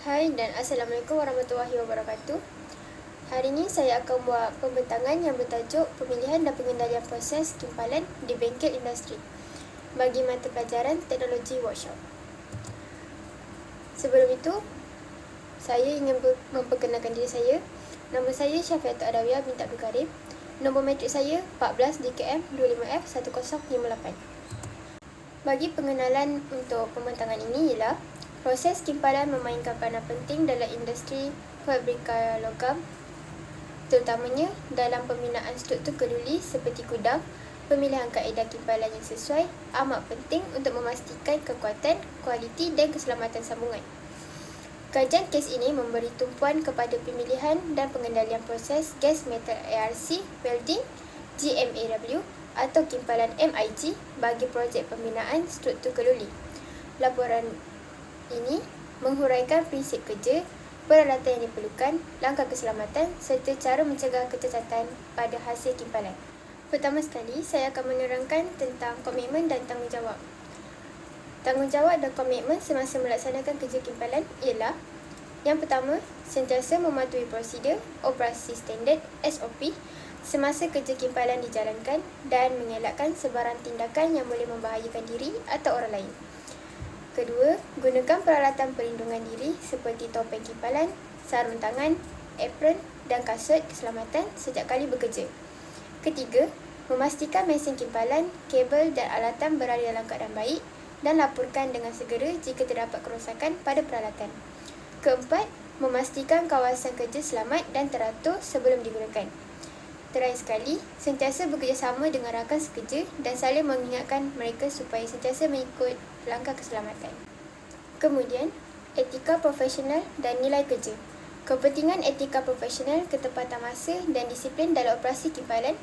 Hai dan Assalamualaikum warahmatullahi wabarakatuh. Hari ini saya akan buat pembentangan yang bertajuk Pemilihan dan Pengendalian Proses Kimpalan di Bengkel Industri bagi mata pelajaran Teknologi Workshop. Sebelum itu, saya ingin memperkenalkan diri saya. Nama saya Syafiatul binti Abdul Karim. Nombor metrik saya 14 DKM 25F 1058. Bagi pengenalan untuk pembentangan ini ialah Proses kimpalan memainkan peranan penting dalam industri fabrika logam terutamanya dalam pembinaan struktur keduli seperti gudang, pemilihan kaedah kimpalan yang sesuai amat penting untuk memastikan kekuatan, kualiti dan keselamatan sambungan. Kajian kes ini memberi tumpuan kepada pemilihan dan pengendalian proses gas metal ARC, welding, GMAW atau kimpalan MIG bagi projek pembinaan struktur keluli. Laporan ini menghuraikan prinsip kerja, peralatan yang diperlukan, langkah keselamatan serta cara mencegah kecacatan pada hasil kimpalan. Pertama sekali, saya akan menerangkan tentang komitmen dan tanggungjawab. Tanggungjawab dan komitmen semasa melaksanakan kerja kimpalan ialah yang pertama, sentiasa mematuhi prosedur operasi standard SOP semasa kerja kimpalan dijalankan dan mengelakkan sebarang tindakan yang boleh membahayakan diri atau orang lain. Kedua, gunakan peralatan perlindungan diri seperti topeng kipalan, sarung tangan, apron dan kasut keselamatan sejak kali bekerja. Ketiga, memastikan mesin kimpalan, kabel dan alatan berada dalam keadaan baik dan laporkan dengan segera jika terdapat kerosakan pada peralatan. Keempat, memastikan kawasan kerja selamat dan teratur sebelum digunakan. Terakhir sekali, sentiasa bekerjasama dengan rakan sekerja dan saling mengingatkan mereka supaya sentiasa mengikut langkah keselamatan. Kemudian, etika profesional dan nilai kerja. Kepentingan etika profesional, ketepatan masa dan disiplin dalam operasi kimpalan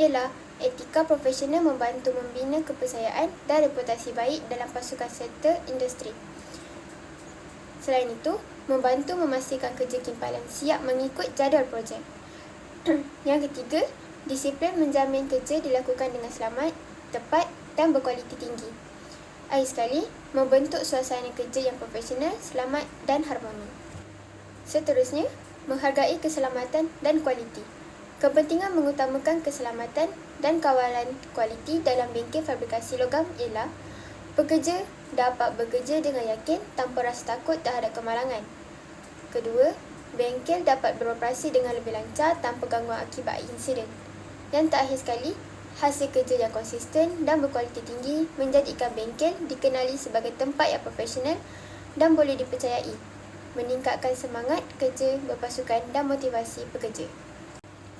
ialah etika profesional membantu membina kepercayaan dan reputasi baik dalam pasukan serta industri. Selain itu, membantu memastikan kerja kimpalan siap mengikut jadual projek. Yang ketiga, disiplin menjamin kerja dilakukan dengan selamat, tepat dan berkualiti tinggi. Akhir sekali, membentuk suasana kerja yang profesional, selamat dan harmoni. Seterusnya, menghargai keselamatan dan kualiti. Kepentingan mengutamakan keselamatan dan kawalan kualiti dalam bengkel fabrikasi logam ialah pekerja dapat bekerja dengan yakin tanpa rasa takut terhadap kemalangan. Kedua, bengkel dapat beroperasi dengan lebih lancar tanpa gangguan akibat insiden. Yang terakhir sekali, hasil kerja yang konsisten dan berkualiti tinggi menjadikan bengkel dikenali sebagai tempat yang profesional dan boleh dipercayai, meningkatkan semangat kerja berpasukan dan motivasi pekerja.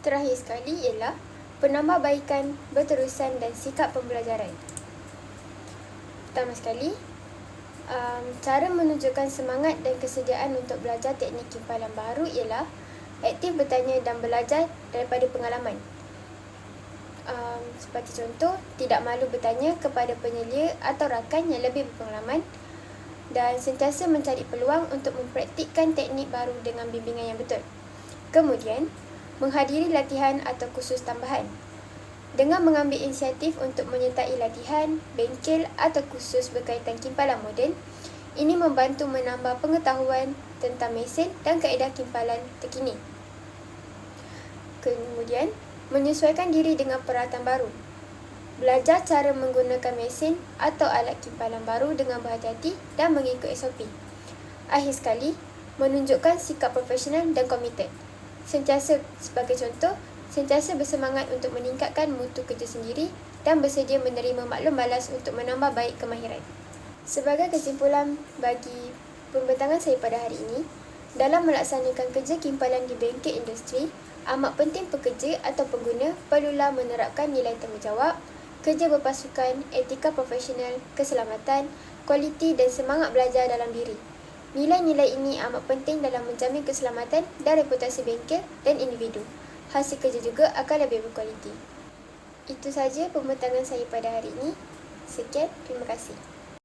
Terakhir sekali ialah penambahbaikan berterusan dan sikap pembelajaran. Pertama sekali, um, cara menunjukkan semangat dan kesediaan untuk belajar teknik kimpalan baru ialah aktif bertanya dan belajar daripada pengalaman. Um, seperti contoh, tidak malu bertanya kepada penyelia atau rakan yang lebih berpengalaman dan sentiasa mencari peluang untuk mempraktikkan teknik baru dengan bimbingan yang betul. Kemudian, menghadiri latihan atau kursus tambahan. Dengan mengambil inisiatif untuk menyertai latihan, bengkel atau kursus berkaitan kimpalan moden, ini membantu menambah pengetahuan tentang mesin dan kaedah kimpalan terkini. Kemudian, menyesuaikan diri dengan peralatan baru. Belajar cara menggunakan mesin atau alat kimpalan baru dengan berhati-hati dan mengikut SOP. Akhir sekali, menunjukkan sikap profesional dan komited. Sentiasa sebagai contoh, sentiasa bersemangat untuk meningkatkan mutu kerja sendiri dan bersedia menerima maklum balas untuk menambah baik kemahiran. Sebagai kesimpulan bagi pembentangan saya pada hari ini, dalam melaksanakan kerja kimpalan di bengkel industri, amat penting pekerja atau pengguna perlulah menerapkan nilai tanggungjawab, kerja berpasukan, etika profesional, keselamatan, kualiti dan semangat belajar dalam diri. Nilai-nilai ini amat penting dalam menjamin keselamatan dan reputasi bengkel dan individu hasil kerja juga akan lebih berkualiti. Itu saja pembentangan saya pada hari ini. Sekian, terima kasih.